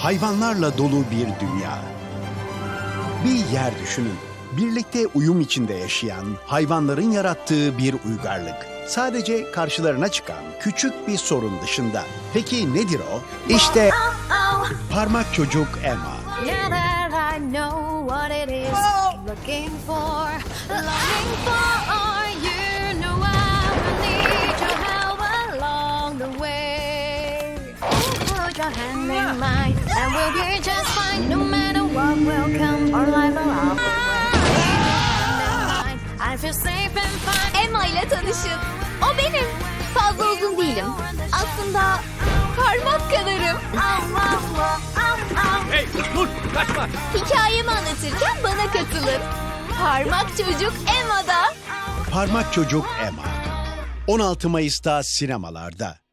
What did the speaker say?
hayvanlarla dolu bir dünya. Bir yer düşünün. Birlikte uyum içinde yaşayan hayvanların yarattığı bir uygarlık. Sadece karşılarına çıkan küçük bir sorun dışında. Peki nedir o? İşte parmak çocuk Emma. Now that I know what it is looking for, longing for, Put your hand in mine, and we'll be just fine. No matter what will come, our life will all be I feel safe and fine. Emma ile tanışın. O benim. Fazla uzun değilim. Aslında parmak kadarım. Hey dur kaçma. Hikayemi anlatırken bana katılın. Parmak çocuk Emma'da. Parmak çocuk Emma. 16 Mayıs'ta sinemalarda.